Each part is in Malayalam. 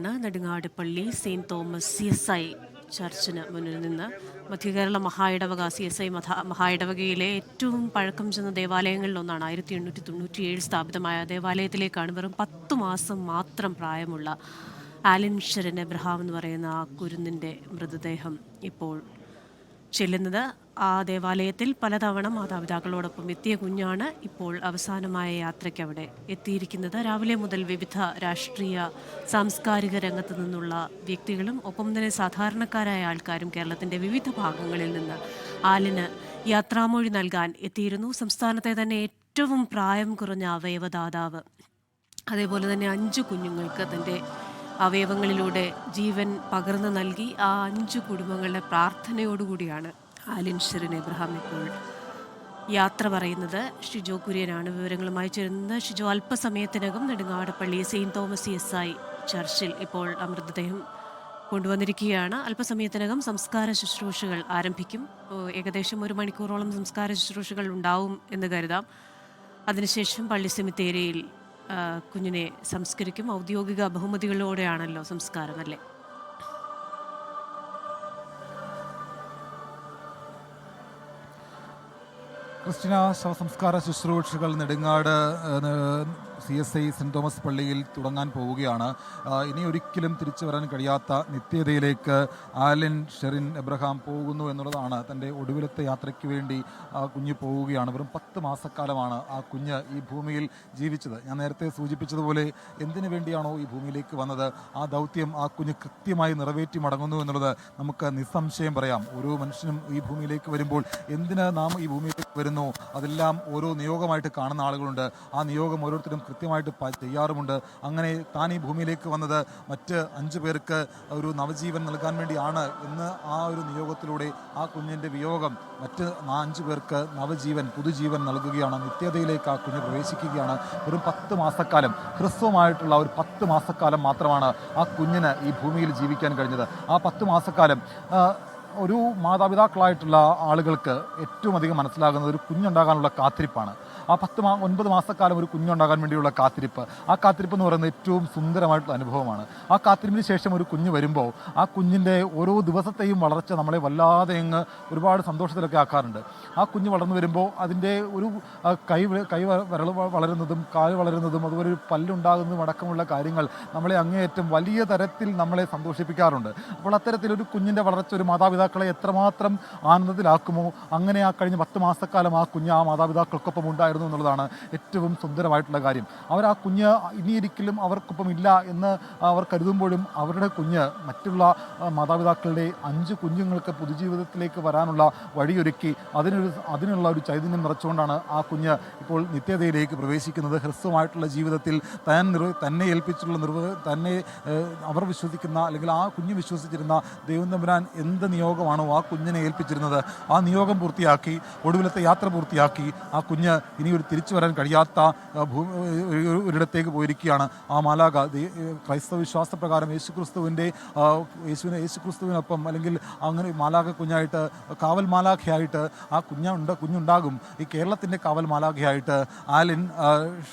നിൽക്കുകയാണ് നെടുങ്ങാട് പള്ളി saint Thomas C S I ചർച്ചിന് മുന്നിൽ നിന്ന്. മധ്യകേരള മഹായിടവക സി എസ് ഐ മഹാ മഹായിടവകയിലെ ഏറ്റവും പഴക്കം ചെന്ന ദേവാലയങ്ങളിലൊന്നാണ് ആയിരത്തി എണ്ണൂറ്റി തൊണ്ണൂറ്റിയേഴ് സ്ഥാപിതമായ ദേവാലയത്തിലേക്കാണ് വെറും പത്ത് മാസം മാത്രം പ്രായമുള്ള ആലിൻ ഷെറിൻ എബ്രഹാം എന്ന് പറയുന്ന ആ കുരുന്നിന്റെ മൃതദേഹം ഇപ്പോൾ ചെല്ലുന്നത്. ആ ദേവാലയത്തിൽ പലതവണ മാതാപിതാക്കളോടൊപ്പം എത്തിയ കുഞ്ഞാണ് ഇപ്പോൾ അവസാനമായ യാത്രയ്ക്ക് അവിടെ എത്തിയിരിക്കുന്നത്. രാവിലെ മുതൽ വിവിധ രാഷ്ട്രീയ സാംസ്കാരിക രംഗത്തു നിന്നുള്ള വ്യക്തികളും ഒപ്പം തന്നെ സാധാരണക്കാരായ ആൾക്കാരും കേരളത്തിന്റെ വിവിധ ഭാഗങ്ങളിൽ നിന്ന് ആലിന് യാത്രാമൊഴി നൽകാൻ എത്തിയിരുന്നു. സംസ്ഥാനത്തെ തന്നെ ഏറ്റവും പ്രായം കുറഞ്ഞ അവയവദാതാവ്. അതേപോലെ തന്നെ അഞ്ച് കുഞ്ഞുങ്ങൾക്ക് തന്റെ അവയവങ്ങളിലൂടെ ജീവൻ പകർന്നു നൽകി ആ അഞ്ച് കുടുംബങ്ങളുടെ പ്രാർത്ഥനയോടുകൂടിയാണ് ആലിൻ ഷിറിൻ എബ്രഹാം ഇപ്പോൾ യാത്ര പറയുന്നത് ഷിജോ കുര്യനാണ്. വിവരങ്ങളുമായി ചേരുന്നത് ഷിജോ അല്പസമയത്തിനകം നെടുങ്ങാട് പള്ളി സെയിന്റ് തോമസ് എസ് ഐ ചർച്ചിൽ ഇപ്പോൾ അമൃതദേഹം കൊണ്ടുവന്നിരിക്കുകയാണ്. അല്പസമയത്തിനകം സംസ്കാര ശുശ്രൂഷകൾ ആരംഭിക്കും. ഏകദേശം ഒരു മണിക്കൂറോളം സംസ്കാര ശുശ്രൂഷകൾ ഉണ്ടാവും എന്ന് കരുതാം. അതിനുശേഷം പള്ളി സെമിത്തേരിയിൽ കുഞ്ഞിനെ സംസ്കരിക്കും. ഔദ്യോഗിക ബഹുമതികളോടെയാണല്ലോ സംസ്കാരം അല്ലേ? ക്രിസ്ത്യന ശവസംസ്കാര ശുശ്രൂഷകൾ Nedungad C S I saint Thomas പള്ളിയിൽ തുടങ്ങാൻ പോവുകയാണ്. ഇനി ഒരിക്കലും തിരിച്ചു വരാൻ കഴിയാത്ത നിത്യതയിലേക്ക് ആലിൻ ഷെറിൻ എബ്രഹാം പോകുന്നു എന്നുള്ളതാണ് തന്റെ ഒടുവിലത്തെ യാത്രയ്ക്ക് വേണ്ടി ആ കുഞ്ഞ് പോവുകയാണ്. വെറും പത്ത് മാസക്കാലമാണ് ആ കുഞ്ഞ് ഈ ഭൂമിയിൽ ജീവിച്ചത്. ഞാൻ നേരത്തെ സൂചിപ്പിച്ചതുപോലെ എന്തിനു വേണ്ടിയാണോ ഈ ഭൂമിയിലേക്ക് വന്നത്? ആ ദൗത്യം ആ കുഞ്ഞ് കൃത്യമായി നിറവേറ്റി മടങ്ങുന്നു എന്നുള്ളത് നമുക്ക് നിസ്സംശയം പറയാം. ഓരോ മനുഷ്യനും ഈ ഭൂമിയിലേക്ക് വരുമ്പോൾ എന്തിന് നാം ഈ ഭൂമിയിലേക്ക് വരുന്നു? അതെല്ലാം ഓരോ നിയോഗമായിട്ട് കാണുന്ന ആളുകളുണ്ട്. ആ നിയോഗം ഓരോരുത്തരും കൃത്യമായിട്ട് ചെയ്യാറുമുണ്ട് അങ്ങനെ താൻ ഈ ഭൂമിയിലേക്ക് വന്നത് മറ്റ് അഞ്ച് പേർക്ക് ഒരു നവജീവൻ നൽകാൻ വേണ്ടിയാണ് എന്ന് ആ ഒരു നിയോഗത്തിലൂടെ ആ കുഞ്ഞിന്റെ വിയോഗം മറ്റ് അഞ്ച് പേർക്ക് നവജീവൻ പുതുജീവൻ നൽകുകയാണ്. നിത്യതയിലേക്ക് ആ കുഞ്ഞ് പ്രവേശിക്കുകയാണ്. ഒരു പത്ത് മാസക്കാലം ഹ്രസ്വമായിട്ടുള്ള ഒരു പത്ത് മാസക്കാലം മാത്രമാണ് ആ കുഞ്ഞിന് ഈ ഭൂമിയിൽ ജീവിക്കാൻ കഴിഞ്ഞത്. ആ പത്ത് മാസക്കാലം ഒരു മാതാപിതാക്കളായിട്ടുള്ള ആളുകൾക്ക് ഏറ്റവും അധികം മനസ്സിലാകുന്നത് ഒരു കുഞ്ഞുണ്ടാകാനുള്ള കാത്തിരിപ്പാണ്. ആ പത്ത് മാ ഒൻപത് മാസക്കാലം ഒരു കുഞ്ഞുണ്ടാകാൻ വേണ്ടിയുള്ള കാത്തിരിപ്പ്. ആ കാത്തിരിപ്പ് എന്ന് പറയുന്നത് ഏറ്റവും സുന്ദരമായിട്ടുള്ള അനുഭവമാണ്. ആ കാത്തിരിപ്പിന് ശേഷം ഒരു കുഞ്ഞ് വരുമ്പോൾ ആ കുഞ്ഞിന്റെ ഓരോ ദിവസത്തെയും വളർച്ച നമ്മളെ വല്ലാതെ അങ്ങ് ഒരുപാട് സന്തോഷത്തിലൊക്കെ ആക്കാറുണ്ട്. ആ കുഞ്ഞ് വളർന്നു വരുമ്പോൾ അതിന്റെ ഒരു കൈ കൈ വരൾ വളരുന്നതും കാൽ വളരുന്നതും അതുപോലെ ഒരു പല്ലുണ്ടാകുന്നതും അടക്കമുള്ള കാര്യങ്ങൾ നമ്മളെ അങ്ങേയറ്റം വലിയ തരത്തിൽ നമ്മളെ സന്തോഷിപ്പിക്കാറുണ്ട്. അപ്പോൾ അത്തരത്തിലൊരു കുഞ്ഞിന്റെ വളർച്ച ഒരു മാതാപിതാക്കളെ എത്രമാത്രം ആനന്ദത്തിലാക്കുമോ? അങ്ങനെ ആ കഴിഞ്ഞ പത്ത് മാസക്കാലം ആ കുഞ്ഞ് ആ മാതാപിതാക്കൾക്കൊപ്പം ഉണ്ടായിരുന്നു. എന്നുള്ളതാണ് ഏറ്റവും സുന്ദരമായിട്ടുള്ള കാര്യം. അവർ ആ കുഞ്ഞ് ഇനിയൊരിക്കലും അവർക്കൊപ്പം ഇല്ല എന്ന് അവർ കരുതുമ്പോഴും അവരുടെ കുഞ്ഞ് മറ്റുള്ള മാതാപിതാക്കളുടെ അഞ്ച് കുഞ്ഞുങ്ങൾക്ക് പൊതുജീവിതത്തിലേക്ക് വരാനുള്ള വഴിയൊരുക്കി അതിനൊരു അതിനുള്ള ഒരു ചൈതന്യം നിറച്ചുകൊണ്ടാണ് ആ കുഞ്ഞ് ഇപ്പോൾ നിത്യതയിലേക്ക് പ്രവേശിക്കുന്നത്. ഹ്രസ്വമായിട്ടുള്ള ജീവിതത്തിൽ താൻ നിർ തന്നെ ഏൽപ്പിച്ചുള്ള നിർവ തന്നെ അവർ വിശ്വസിക്കുന്ന അല്ലെങ്കിൽ ആ കുഞ്ഞ് വിശ്വസിച്ചിരുന്ന ദൈവം തമ്പുരാൻ എന്ത് നിയോഗമാണോ ആ കുഞ്ഞിനെ ഏൽപ്പിച്ചിരുന്നത്. ആ നിയോഗം പൂർത്തിയാക്കി ഒടുവിലത്തെ യാത്ര പൂർത്തിയാക്കി ആ കുഞ്ഞ് ഇനി ഒരു തിരിച്ചു വരാൻ കഴിയാത്ത ഭൂമി ഒരു- ഒരിടത്തേക്ക് പോയിരിക്കുകയാണ്. ആ മാലാക ക്രൈസ്തവ വിശ്വാസ പ്രകാരം യേശുക്രിസ്തുവിന്റെ യേശുവിനെ യേശുക്രിസ്തുവിനൊപ്പം അല്ലെങ്കിൽ അങ്ങനെ മാലാക കുഞ്ഞായിട്ട് കാവൽ മാലാഖയായിട്ട് ആ കുഞ്ഞുണ്ട് കുഞ്ഞുണ്ടാകും. ഈ കേരളത്തിന്റെ കാവൽ മാലാഖയായിട്ട് ആലിൻ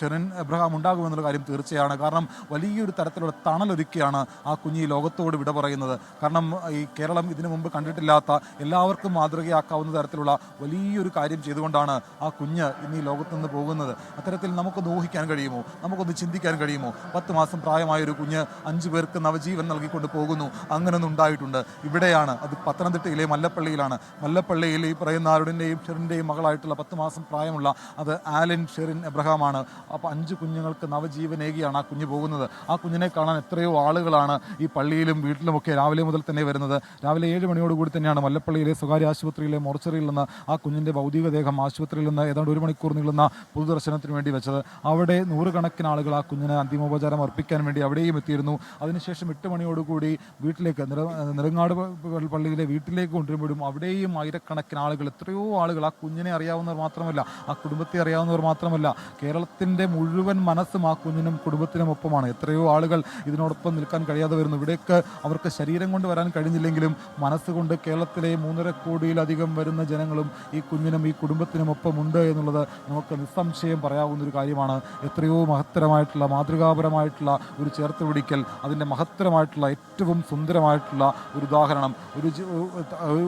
ഷെറിൻ എബ്രഹാം ഉണ്ടാകുമെന്നുള്ള കാര്യം തീർച്ചയാണ്. കാരണം വലിയൊരു തരത്തിലുള്ള തണലൊരുക്കിയാണ് ആ കുഞ്ഞ് ഈ ലോകത്തോട് വിട പറയുന്നത്. കാരണം ഈ കേരളം ഇതിനു മുമ്പ് കണ്ടിട്ടില്ലാത്ത എല്ലാവർക്കും മാതൃകയാക്കാവുന്ന തരത്തിലുള്ള വലിയൊരു കാര്യം ചെയ്തുകൊണ്ടാണ് ആ കുഞ്ഞ് ഇന്ന് ഈ ലോകത്ത് നിന്ന് പോകുന്നത്. അത്തരത്തിൽ നമുക്കൊന്ന് ഊഹിക്കാൻ കഴിയുമോ? നമുക്കൊന്ന് ചിന്തിക്കാൻ കഴിയുമോ? പത്ത് മാസം പ്രായമായ ഒരു കുഞ്ഞ് അഞ്ച് പേർക്ക് നവജീവൻ നൽകിക്കൊണ്ട് പോകുന്നു. അങ്ങനെയൊന്നും ഉണ്ടായിട്ടുണ്ട്. ഇവിടെയാണ്. അത് പത്തനംതിട്ടയിലെ മല്ലപ്പള്ളിയിലാണ്. മല്ലപ്പള്ളിയിൽ ഈ പറയുന്ന ആരുടെയും ഷെറിന്റെയും മകളായിട്ടുള്ള പത്ത് മാസം പ്രായമുള്ള അത് ആലിൻ ഷെറിൻ എബ്രഹാമാണ്. അപ്പോൾ അഞ്ച് കുഞ്ഞുങ്ങൾക്ക് നവജീവനേകിയാണ് ആ കുഞ്ഞ് പോകുന്നത്. ആ കുഞ്ഞിനെ കാണാൻ എത്രയോ ആളുകളാണ് ഈ പള്ളിയിലും വീട്ടിലുമൊക്കെ രാവിലെ മുതൽ തന്നെ വരുന്നത്. രാവിലെ ഏഴ് മണിയോടുകൂടി തന്നെയാണ് മല്ലപ്പള്ളിയിലെ സ്വകാര്യ ആശുപത്രിയിലെ മോർച്ചറിയിൽ നിന്ന് ആ കുഞ്ഞിന്റെ ഭൗതികദേഹം ആശുപത്രിയിൽ നിന്ന് ഏതാണ്ട് ഒരു മണിക്കൂർ നീളുന്ന പൊതുദർശനത്തിന് വേണ്ടി വെച്ചത്. അവിടെ നൂറുകണക്കിന് ആളുകൾ ആ കുഞ്ഞിന് അന്തിമോപചാരം അർപ്പിക്കാൻ വേണ്ടി അവിടെയും എത്തിയിരുന്നു. അതിനുശേഷം എട്ട് മണിയോടുകൂടി വീട്ടിലേക്ക് നെടുങ്ങാട് പള്ളിയിലെ വീട്ടിലേക്ക് കൊണ്ടുവരുമ്പോഴും അവിടെയും ആയിരക്കണക്കിന് ആളുകൾ എത്രയോ ആളുകൾ ആ കുഞ്ഞിനെ അറിയാവുന്നവർ മാത്രമല്ല ആ കുടുംബത്തെ അറിയാവുന്നവർ മാത്രമല്ല കേരളത്തിന്റെ മുഴുവൻ മനസ്സും ആ കുഞ്ഞിനും കുടുംബത്തിനും ഒപ്പമാണ്. എത്രയോ ആളുകൾ ഇതിനോടൊപ്പം നിൽക്കാൻ കഴിയാതെ വരുന്നു. ഇവിടേക്ക് അവർക്ക് ശരീരം കൊണ്ട് വരാൻ കഴിഞ്ഞില്ലെങ്കിലും മനസ്സുകൊണ്ട് കേരളത്തിലെ മൂന്നര കോടിയിലധികം വരുന്ന ജനങ്ങളും ഈ കുഞ്ഞിനും ഈ കുടുംബത്തിനും ഒപ്പമുണ്ട് എന്നുള്ളത് നമുക്ക് നിസ്സംശയം പറയാവുന്ന ഒരു കാര്യമാണ്. എത്രയോ മഹത്തരമായിട്ടുള്ള മാതൃകാപരമായിട്ടുള്ള ഒരു ചേർത്ത് പിടിക്കൽ അതിന്റെ മഹത്തരമായിട്ടുള്ള ഏറ്റവും സുന്ദരമായിട്ടുള്ള ഒരു ഉദാഹരണം. ഒരു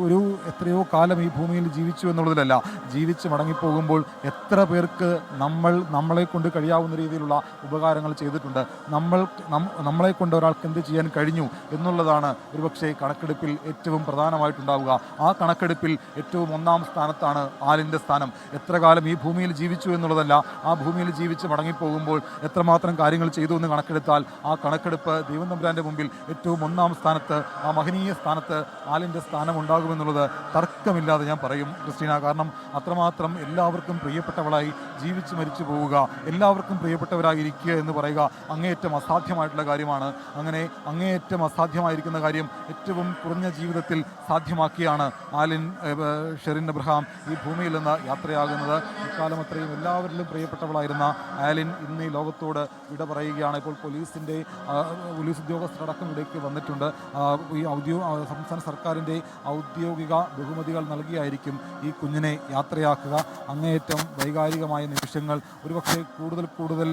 ഒരു എത്രയോ കാലം ഈ ഭൂമിയിൽ ജീവിച്ചു എന്നുള്ളതിലല്ല ജീവിച്ച് മടങ്ങിപ്പോകുമ്പോൾ എത്ര പേർക്ക് നമ്മൾ നമ്മളെ കൊണ്ട് കഴിയാവുന്ന രീതിയിലുള്ള ഉപകാരങ്ങൾ ചെയ്തിട്ടുണ്ട്. നമ്മൾ നമ്മളെ കൊണ്ട് ഒരാൾക്ക് എന്ത് ചെയ്യാൻ കഴിഞ്ഞു എന്നുള്ളതാണ് ഒരുപക്ഷെ കണക്കെടുപ്പിൽ ഏറ്റവും പ്രധാനമായിട്ടുണ്ടാവുക. ആ കണക്കെടുപ്പിൽ ഏറ്റവും ഒന്നാം സ്ഥാനത്താണ് ആലിന്റെ സ്ഥാനം. എത്ര കാലം ഈ ഭൂമിയിൽ ജീവിച്ചു എന്നുള്ളതല്ല. ആ ഭൂമിയിൽ ജീവിച്ച് മടങ്ങിപ്പോകുമ്പോൾ എത്രമാത്രം കാര്യങ്ങൾ ചെയ്തു എന്ന് കണക്കെടുത്താൽ ആ കണക്കെടുപ്പ് ദൈവം തമ്പുരാന്റെ മുമ്പിൽ ഏറ്റവും ഒന്നാം സ്ഥാനത്ത് ആ മഹനീയ സ്ഥാനത്ത് ആലിന്റെ സ്ഥാനം ഉണ്ടാകുമെന്നുള്ളത് തർക്കമില്ലാതെ ഞാൻ പറയും ക്രിസ്റ്റീന. കാരണം അത്രമാത്രം എല്ലാവർക്കും പ്രിയപ്പെട്ടവളായി ജീവിച്ച് മരിച്ചു പോവുക എല്ലാവർക്കും പ്രിയപ്പെട്ടവരായിരിക്കുക എന്ന് പറയുക അങ്ങേയറ്റം അസാധ്യമായിട്ടുള്ള കാര്യമാണ്. അങ്ങനെ അങ്ങേയറ്റം അസാധ്യമായിരിക്കുന്ന കാര്യം ഏറ്റവും കുറഞ്ഞ ജീവിതത്തിൽ സാധ്യമാക്കിയാണ് ആലിൻ ഷെറിൻ അബ്രഹാം ഈ ഭൂമിയിൽ നിന്ന് യാത്രയാകുന്നത്. ഇക്കാലം അത്രയും എല്ലാവരിലും പ്രിയപ്പെട്ടവളായിരുന്ന ആലിൻ ഇന്ന് ഈ ലോകത്തോട് വിട പറയുകയാണ്. ഇപ്പോൾ പോലീസിന്റെ പോലീസ് ഉദ്യോഗസ്ഥരടക്കം ഇടയ്ക്ക് വന്നിട്ടുണ്ട്. ഈ ഔദ്യോ സംസ്ഥാന സർക്കാരിന്റെ ഔദ്യോഗിക ബഹുമതികൾ നൽകിയായിരിക്കും ഈ കുഞ്ഞിനെ യാത്രയാക്കുക. അങ്ങേയറ്റം വൈകാരികമായ നിമിഷങ്ങൾ ഒരുപക്ഷെ കൂടുതൽ കൂടുതൽ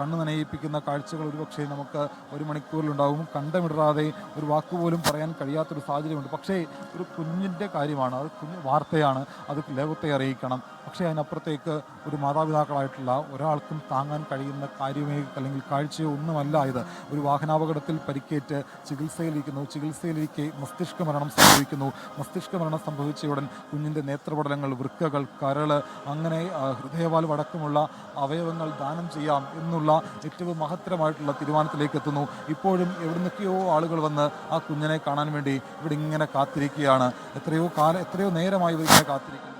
കണ്ണു നനയിപ്പിക്കുന്ന കാഴ്ചകൾ ഒരുപക്ഷെ നമുക്ക് ഒരു മണിക്കൂറിലുണ്ടാവും. കണ്ടമിടാതെ ഒരു വാക്കുപോലും പറയാൻ കഴിയാത്തൊരു സാഹചര്യമുണ്ട്. പക്ഷേ ഒരു കുഞ്ഞിന്റെ കാര്യമാണ് അത് കുഞ്ഞ് വാർത്തയാണ് അത് ലോകത്തെ അറിയിക്കണം. പക്ഷേ അതിനപ്പുറത്തേക്ക് ഒരു മാതാപിതാക്കളായിട്ടുള്ള ഒരാൾക്കും താങ്ങാൻ കഴിയുന്ന കാര്യമേ അല്ലെങ്കിൽ കാഴ്ചയോ ഒന്നുമല്ല ഇത്. ഒരു വാഹനാപകടത്തിൽ പരിക്കേറ്റ് ചികിത്സയിലിരിക്കുന്നു. ചികിത്സയിലിരിക്കെ മസ്തിഷ്ക മരണം സംഭവിക്കുന്നു. മസ്തിഷ്ക മരണം സംഭവിച്ചയുടൻ കുഞ്ഞിന്റെ നേത്രപടലങ്ങൾ വൃക്കകൾ കരൾ അങ്ങനെ ഹൃദയവാൽവ് അടക്കമുള്ള അവയവങ്ങൾ ദാനം ചെയ്യാം എന്നുള്ള ഏറ്റവും മഹത്തരമായിട്ടുള്ള തീരുമാനത്തിലേക്ക് എത്തുന്നു. ഇപ്പോഴും എവിടുന്നൊക്കെയോ ആളുകൾ വന്ന് ആ കുഞ്ഞിനെ കാണാൻ വേണ്ടി ഇവിടെ ഇങ്ങനെ കാത്തിരിക്കുകയാണ്. എത്രയോ കാലം എത്രയോ നേരമായി ഇവരിങ്ങനെ കാത്തിരിക്കുന്നു.